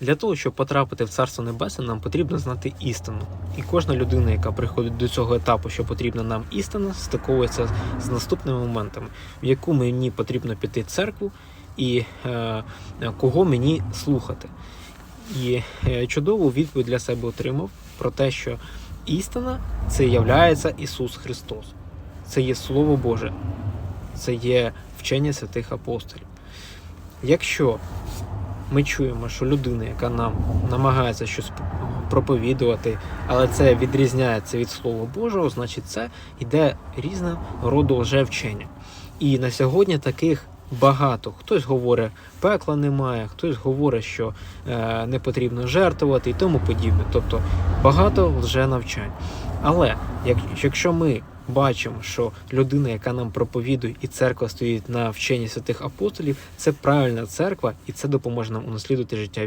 Для того, щоб потрапити в Царство Небесне, нам потрібно знати істину. І кожна людина, яка приходить до цього етапу, що потрібна нам істина, стиковується з наступними моментами, в яку мені потрібно піти в церкву і е, кого мені слухати. І е, чудову відповідь для себе отримав про те, що істина це являється Ісус Христос. Це є Слово Боже, це є вчення святих апостолів. Якщо ми чуємо, що людина, яка нам намагається щось проповідувати, але це відрізняється від Слова Божого, значить це йде різне роду лжевчення. І на сьогодні таких багато. Хтось говорить, пекла немає, хтось говорить, що е, не потрібно жертвувати і тому подібне. Тобто багато лженавчань. Але як, якщо ми бачимо, що людина, яка нам проповідує, і церква стоїть на вченні святих апостолів, це правильна церква, і це допоможе нам унаслідувати життя